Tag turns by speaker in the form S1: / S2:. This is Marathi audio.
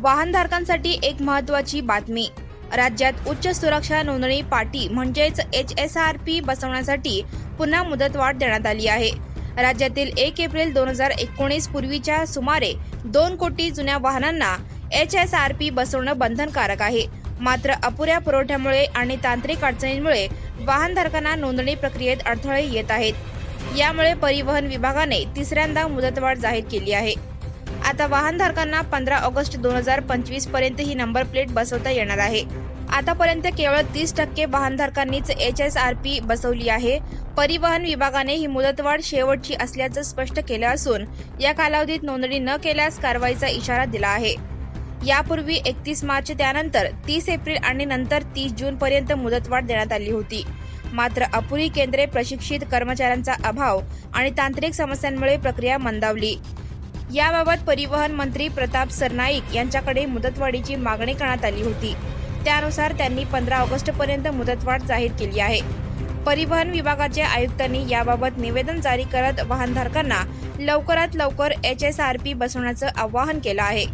S1: वाहनधारकांसाठी एक महत्त्वाची बातमी. राज्यात उच्च सुरक्षा नोंदणी पाटी म्हणजेच एच एस आर पी बसवण्यासाठी पुन्हा मुदतवाढ देण्यात आली आहे. राज्यातील एक एप्रिल दोन हजार एकोणीस पूर्वीच्या सुमारे दोन कोटी जुन्या वाहनांना एच एस आर पी बसवणं बंधनकारक आहे. मात्र अपुऱ्या पुरवठ्यामुळे आणि तांत्रिक अडचणींमुळे वाहनधारकांना नोंदणी प्रक्रियेत अडथळे येत आहेत. यामुळे परिवहन विभागाने तिसऱ्यांदा मुदतवाढ जाहीर केली आहे. आता वाहनधारकांना पंधरा ऑगस्ट दोन हजार पंचवीसपर्यंत ही नंबर प्लेट बसवता येणार आहे. आतापर्यंत केवळ तीस टक्के वाहनधारकांनीच एच एस आर पी बसवली आहे. परिवहन विभागाने ही मुदतवाढ शेवटची असल्याचं स्पष्ट केलं असून या कालावधीत नोंदणी न केल्यास कारवाईचा इशारा दिला आहे. यापूर्वी एकतीस मार्च त्यानंतर तीस एप्रिल आणि नंतर तीस जून पर्यंत मुदतवाढ देण्यात आली होती. मात्र अपुरी केंद्रे प्रशिक्षित कर्मचाऱ्यांचा अभाव आणि तांत्रिक समस्यांमुळे प्रक्रिया मंदावली. याबाबत परिवहन मंत्री प्रताप सरनाईक यांच्याकडे मुदतवाढीची मागणी करण्यात आली होती. त्यानुसार त्यांनी पंधरा ऑगस्ट पर्यंत मुदतवाढ जाहीर केली आहे. परिवहन विभागाच्या आयुक्तांनी याबाबत निवेदन जारी करत वाहनधारकांना लवकरात लवकर एच एस आर पी बसवण्याचं आवाहन केलं आहे.